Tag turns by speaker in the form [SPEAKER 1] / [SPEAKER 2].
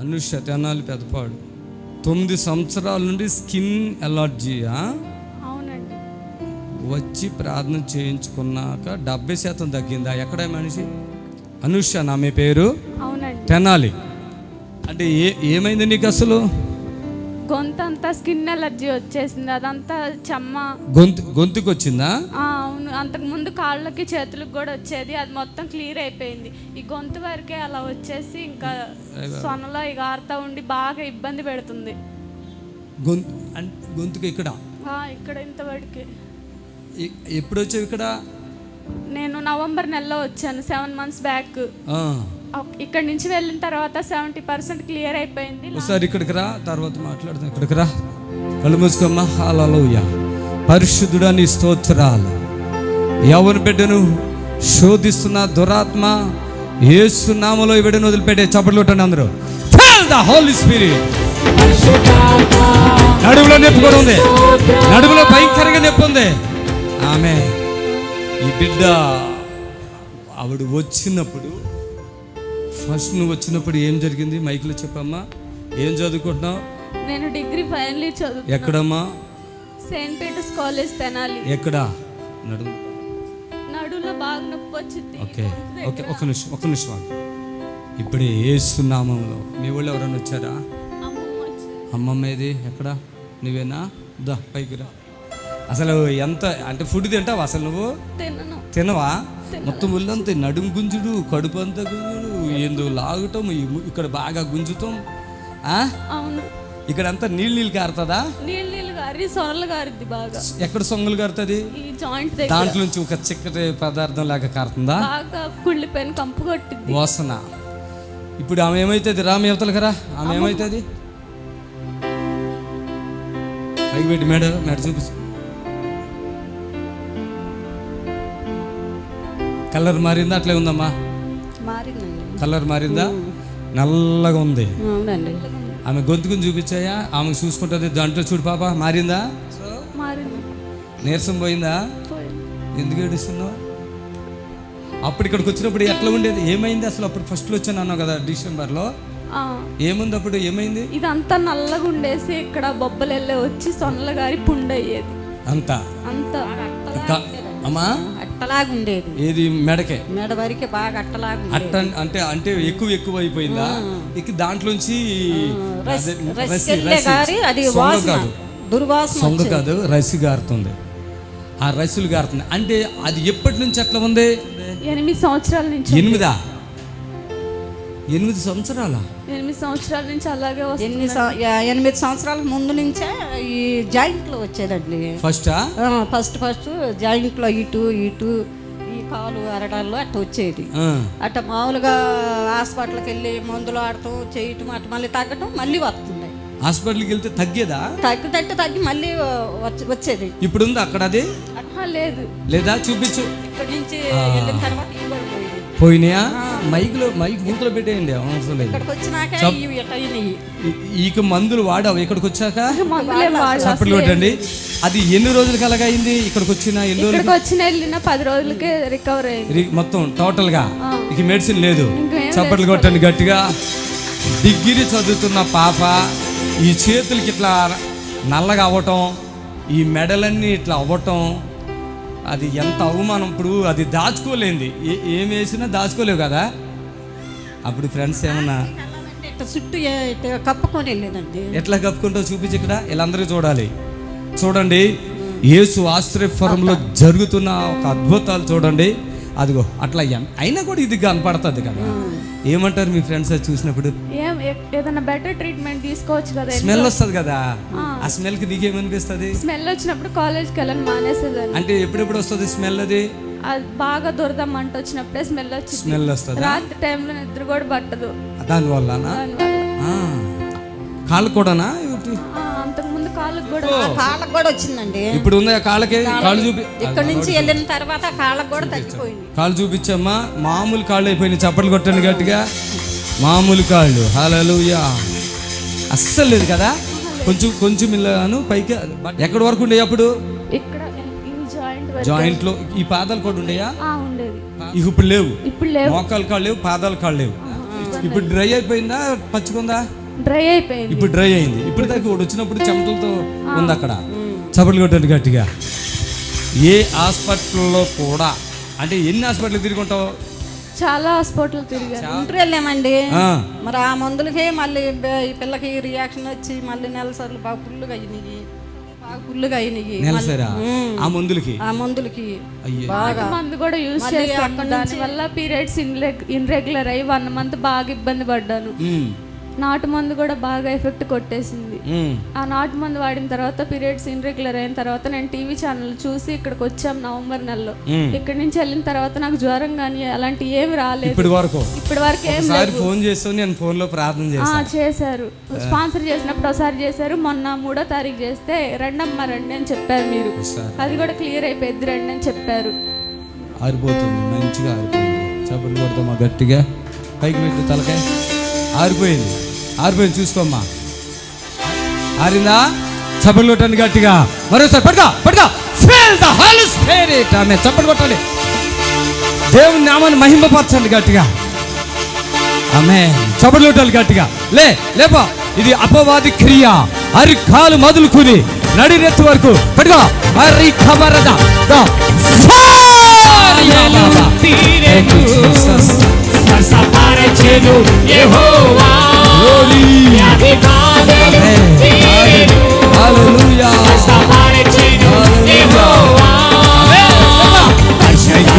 [SPEAKER 1] అనుష తెనాలి పెద్దపాడు. తొమ్మిది సంవత్సరాల నుండి స్కిన్ ఎలర్జీయా
[SPEAKER 2] అవునండి.
[SPEAKER 1] వచ్చి ప్రార్థన చేయించుకున్నాక డెబ్బై శాతం తగ్గిందా? ఎక్కడ మనిషి? అనుష నా మీ పేరు? తెనాలి. అంటే ఏ ఏమైంది నీకు అసలు?
[SPEAKER 2] గొంతు అంతా స్కిన్ ఎలర్జీ వచ్చేసింది అదంతా చెమ్మ.
[SPEAKER 1] గొంతు గొంతుకు వచ్చిందా
[SPEAKER 2] ఆ, అవును. అంతకు ముందు కాళ్ళకి చేతులకు కూడా వచ్చేది అది మొత్తం క్లియర్ అయిపోయింది. ఈ గొంతు వరకే అలా వచ్చేసి ఇంకా సొనలో ఇక ఆరుతా ఉండి బాగా ఇబ్బంది పెడుతుంది.
[SPEAKER 1] గొంతు అం- గొంతుకు ఇక్కడ?
[SPEAKER 2] ఆ, ఇక్కడ ఇంతవరకు.
[SPEAKER 1] ఎ- ఎప్పుడు వచ్చావు ఇక్కడ?
[SPEAKER 2] నేను నవంబర్ నెలలో వచ్చాను సెవెన్ మంత్స్ బ్యాక్.
[SPEAKER 1] ఆ.
[SPEAKER 2] ఇక్కడ నుంచి వెళ్ళిన తర్వాత సెవెంటీ పర్సెంట్ క్లియర్ అయిపోయింది.
[SPEAKER 1] ఒకసారి ఇక్కడికి రా తర్వాత మాట్లాడుతాం ఇక్కడికి రా. కళ్ళు మూసుకోమ్మా. హాలలోయ పరిశుద్ధుడా నీ స్తోత్రాలు. ఎవరి బిడ్డను శోధిస్తున్న దురాత్మ ఏసు నామలో ఈ బిడ్డను వదిలిపెట్టే చప్పట్లు కొట్టండి అందరూ. ద హోలీ స్పిరిట్ నడుములో నొప్పి కూడా ఉంది. నడుములో భయంకరంగా నొప్పి ఉంది. ఆమె ఈ బిడ్డ ఆవిడ వచ్చినప్పుడు ఫస్ట్ నువ్వు వచ్చినప్పుడు ఏం జరిగింది? మైక్లో చెప్పమ్మా. ఏం చదువుకుంటున్నావు?
[SPEAKER 2] నేను డిగ్రీ ఫైనల్ ఇయర్ చదువు
[SPEAKER 1] ఎక్కడమ్మా?
[SPEAKER 2] Saint Peter's College Tenali.
[SPEAKER 1] ఎక్కడ? నడుము
[SPEAKER 2] నడులో బాగా నొప్పి వచ్చింది.
[SPEAKER 1] ఓకే. ఓకే ఒక నిమిషం ఒక నిమిషం. ఇప్పుడే ఏసునామంలో మీ వాళ్ళు ఎవరైనా వచ్చారా?
[SPEAKER 2] అమ్మమ్మ
[SPEAKER 1] ఏది? ఎక్కడ? నువ్వేనా? దా పైకి రా. అసలు ఎంత అంటే ఫుడ్ తింటావా అసలు నువ్వు? తినవా? మొత్తం ఒళ్ళంతా నడుము గుంజుడు కడుపు అంతా గుంజుడు. ఏందో లాగటం ఇక్కడ బాగా గుంజుతాం. ఆ?
[SPEAKER 2] అవును.
[SPEAKER 1] ఇక్కడ అంతా నీళ్ళు నీళ్ళు కారుతుందా?
[SPEAKER 2] నీళ్ళు నీళ్ళు గారి సొరలు గారిద్ది బాగా.
[SPEAKER 1] ఎక్కడ సొంగులు కారుతుంది?
[SPEAKER 2] జాయింట్
[SPEAKER 1] దాంట్లో నుంచి ఒక చిక్కటి పదార్థం లాగా కారుతుందా?
[SPEAKER 2] బాగా కుళ్ళిపోయిన కంపు కొట్టింది
[SPEAKER 1] వాసన. ఇప్పుడు ఆమె ఏమైతుంది రా మీ అవతలకి రా. ఆమె ఏమైతుంది? పైకి పెట్టి మేడ మేడ చూపించు కలర్ మారిందా? అట్లే ఉందమ్మా. కలర్ మారిందా? నల్లగా ఉంది.
[SPEAKER 3] అవునండి.
[SPEAKER 1] ఆమె గొంతుకుని చూపించాయా? ఆమె చూసుకుంటుంది దాంట్లో చూడు పాప మారిందా?
[SPEAKER 2] మారింది.
[SPEAKER 1] నీరసం పోయిందా. ఎందుకు ఏడుస్తున్నావు? అప్పుడు ఇక్కడికి వచ్చినప్పుడు ఎట్లా ఉండేది? ఏమైంది అసలు? అప్పుడు ఫస్ట్లో వచ్చాను అన్నావు కదా డిసెంబర్లో. ఏముంది అప్పుడు? ఏమైంది?
[SPEAKER 2] ఇదంతా నల్లగా ఉండేసి ఇక్కడ బొబ్బలు వెళ్ళి వచ్చి సొనలు గారి పుండు అయ్యేది
[SPEAKER 1] అంతా.
[SPEAKER 2] అంతా
[SPEAKER 1] అమ్మా
[SPEAKER 3] అట్టలాగా ఉండేది
[SPEAKER 1] ఏది మెడకే?
[SPEAKER 3] మెడ వరకే బాగా అట్టలాగా.
[SPEAKER 1] అట్ట అంటే అంటే ఎక్కువ ఎక్కువ అయిపోయిందా ఇక దాంట్లోంచి
[SPEAKER 3] రసి
[SPEAKER 1] రసి
[SPEAKER 3] వెళ్ళే
[SPEAKER 1] రసి.
[SPEAKER 3] గారి అది
[SPEAKER 1] సొంగ
[SPEAKER 3] వాసన
[SPEAKER 1] కాదు.
[SPEAKER 3] దుర్వాసన
[SPEAKER 1] సొంగ కాదు రసి గారుతుంది. ఆ రసులు గారుతుంది అంటే అది ఎప్పటి నుంచి అట్లా ఉంది?
[SPEAKER 2] ఎనిమిది సంవత్సరాల నుంచి
[SPEAKER 1] ఎనిమిదా? ఎనిమిది సంవత్సరాల?
[SPEAKER 2] ఎనిమిది సంవత్సరాల నుంచి అలాగే వస్తుంది
[SPEAKER 3] ఎన్ని సం- యా- ఎనిమిది సంవత్సరాల ముందు నుంచే ఈ జాయింట్లో వచ్చేదండి.
[SPEAKER 1] ఫస్టా?
[SPEAKER 3] ఆ, ఫస్ట్ ఫస్ట్ జాయింట్లో ఇటు ఇటు ఈ కాలు అరడాల్లో అట్ట వచ్చేది. అట్ట మామూలుగా హాస్పిటల్కి వెళ్ళి మందులు ఆడటం చేయటం అట్ట మళ్ళీ తగ్గటం మళ్ళీ వస్తుంది
[SPEAKER 1] హాస్పిటల్కి వెళ్తే తగ్గేదా?
[SPEAKER 3] తగ్గి తగ్గి మళ్ళీ వచ్చి వచ్చేది.
[SPEAKER 1] ఇప్పుడు ఉంది అక్కడ అది?
[SPEAKER 2] లేదు.
[SPEAKER 1] లేదా చూపించు.
[SPEAKER 3] ఇక్కడి నుంచి వెళ్ళిన తర్వాత పోయింది
[SPEAKER 1] పోయినాయా? మైక్లో మైక్ మూతలో పెట్టేయండి అవసరం లేదు. ఈక మందులు వాడావు ఇక్కడికి వచ్చాక చప్పట్లు కొట్టండి. అది ఎన్ని రోజులకి అలాగ అయింది ఇక్కడికి వచ్చిన ఎన్ని రోజులు?
[SPEAKER 2] వచ్చిన వెళ్ళిన పది రోజులకే రికవర్ అయింది.
[SPEAKER 1] మొత్తం టోటల్గా ఇక మెడిసిన్ లేదు.
[SPEAKER 2] ఇంకేం
[SPEAKER 1] చప్పట్లు కొట్టండి గట్టిగా. డిగ్రీ చదువుతున్న పాప ఈ చేతులకి ఇట్లా నల్లగా అవ్వటం ఈ మెడలన్నీ ఇట్లా అవ్వటం అది ఎంత అవమానం? ఇప్పుడు అది దాచుకోలేంది. ఏ- వేసినా దాచుకోలేవు కదా? అప్పుడు ఫ్రెండ్స్ ఏమన్నా
[SPEAKER 3] చుట్టూ కప్పుకొని వెళ్ళేదండి.
[SPEAKER 1] ఎట్లా కప్పుకుంటో చూపించి ఇక్కడ. వీళ్ళందరూ చూడాలి. చూడండి. యేసు ఆశ్రయపురంలో జరుగుతున్న ఒక అద్భుతాలు చూడండి. అదిగో అట్లా అయినా కూడా ఇది కనపడుతుంది కదా. ఏమంటారు మీ ఫ్రెండ్స్ చూసినప్పుడు?
[SPEAKER 2] ఏదైనా బెటర్ ట్రీట్మెంట్ తీసుకోవచ్చు కదా
[SPEAKER 1] స్మెల్ వస్తుంది కదా. ఆ. స్మెల్కి నీకేమనిపిస్తుంది?
[SPEAKER 2] స్మెల్ వచ్చినప్పుడు కాలేజ్కి వెళ్ళని మానేసేదాన్ని.
[SPEAKER 1] అంటే ఎప్పుడెప్పుడు వస్తుంది స్మెల్ అది?
[SPEAKER 2] బాగా దురద మంట వచ్చినప్పుడే స్మెల్ వచ్చింది.
[SPEAKER 1] స్మెల్ వస్తుంది?
[SPEAKER 2] రాత్రి టైంలో నిద్ర కూడా పట్టదు. దానివల్ల.
[SPEAKER 1] కాళ్ళు కూడానా?
[SPEAKER 2] అంతకుముందు కాళ్ళకు కూడా
[SPEAKER 3] కాళ్ళకు కూడా వచ్చిందండి.
[SPEAKER 1] ఇప్పుడు ఉందా కాళ్ళకి కాళ్ళు చూపి
[SPEAKER 3] ఇక్కడ నుంచి వెళ్ళిన తర్వాత కాళ్ళకు కూడా తగ్గిపోయింది.
[SPEAKER 1] కాళ్ళు చూపించమ్మా. మామూలు కాళ్ళు అయిపోయినాయి. చప్పట్లు కొట్టండి గట్టిగా. మామూలు కాళ్ళు. హల్లెలూయా. అస్సలు లేదు కదా? కొంచెం కొంచెం ఇల్లాను పైకి ఎక్కడి వరకు ఉండే అప్పుడు?
[SPEAKER 2] ఇక్కడ ఈ జాయింట్ వరకు.
[SPEAKER 1] జాయింట్లో ఈ పాదాలు కూడా ఉండేయా?
[SPEAKER 2] ఆ, ఉండేది
[SPEAKER 1] ఇక ఇప్పుడు లేవు.
[SPEAKER 2] ఇప్పుడు లేవు.
[SPEAKER 1] మోకాలు కాళ్ళు లేవు పాదాలు కాళ్ళు లేవు. ఇప్పుడు డ్రై అయిపోయిందా? పచ్చిగుందా
[SPEAKER 2] డ్రై అయిపోయింది.
[SPEAKER 1] ఇప్పుడు డ్రై అయింది. ఇప్పుడు దాకా ఒకటి వచ్చినప్పుడు చెమటలతో ఉంది అక్కడ. చప్పట్లు కొట్టండి గట్టిగా. ఏ హాస్పిటల్లో కూడా అంటే ఎన్ని హాస్పిటల్ తిరుగుంటావు?
[SPEAKER 2] చాలా హాస్పిటల్ తిరిగాను.
[SPEAKER 3] ఇంటర్ వెళ్ళామండి. మరి ఆ మందులకి మళ్ళీ ఈ పిల్లకి రియాక్షన్ వచ్చి మళ్ళీ నెల సార్లు బాగా పుల్లుగా అయినాయి. బాగా పుల్లుగా అయినాయి.
[SPEAKER 1] నెలసరా ఆ మందులకి?
[SPEAKER 3] ఆ మందులకి.
[SPEAKER 1] అయ్యే
[SPEAKER 3] బాగా.
[SPEAKER 2] మందు కూడా యూజ్
[SPEAKER 3] మళ్ళీ
[SPEAKER 2] చేశాను
[SPEAKER 3] అక్కడి
[SPEAKER 2] దాని వల్ల పీరియడ్స్ ఇన్రెగ్యులర్ అయ్యి వన్ మంత్ బాగా ఇబ్బంది పడ్డాను. నాటు మందు కూడా బాగా ఎఫెక్ట్ కొట్టేసింది. ఆ నాటు మందు వాడిన తర్వాత పీరియడ్స్ ఇన్రెగ్యులర్ అయిన తర్వాత నేను టీవీ ఛానల్ చూసి ఇక్కడికి వచ్చాం నవంబర్ నెలలో. ఇక్కడి నుంచి వెళ్ళిన తర్వాత నాకు జ్వరం కానీ అలాంటి ఏమి రాలేదు.
[SPEAKER 1] ఇప్పటి వరకు?
[SPEAKER 2] ఇప్పటి వరకు ఏం
[SPEAKER 1] ఫోన్ చేస్తావు నేను ఫోన్లో ప్రార్థన
[SPEAKER 2] ఆ,
[SPEAKER 1] చేస్తాను
[SPEAKER 2] చేశారు. స్పాన్సర్ చేసినప్పుడు ఒకసారి చేశారు. మొన్న మూడో తారీఖు చేస్తే రండమ్మా రండి అని చెప్పారు మీరు. అది కూడా క్లియర్ అయిపోయింది రండి అని చెప్పారు.
[SPEAKER 1] ఆరిపోతుంది మంచిగా ఆరిపోయింది. చప్పట్లు కొడతామా గట్టిగా. పైకి పెట్టి తలకాయ. ఆరిపోయింది. ఆరిపోయింది చూసుకోమ్మా. ఆరిందా? చప్పట్లు కొట్టండి గట్టిగా. మరోసారి పట్టుకో పట్టుకో. ఫీల్ ద హోలీ స్పిరిట్ ఆమె చప్పట్లు కొట్టాలి దేవుని నామాన్ని మహిమపరచండి గట్టిగా. ఆమె చప్పట్లు కొట్టాలి గట్టిగా. లే లేపా. ఇది అపవాది క్రియ. అరి కాలు మొదలుకుని నడి నెత్తి వరకు. పట్టుకో. అరి ఖబరద. Thank you,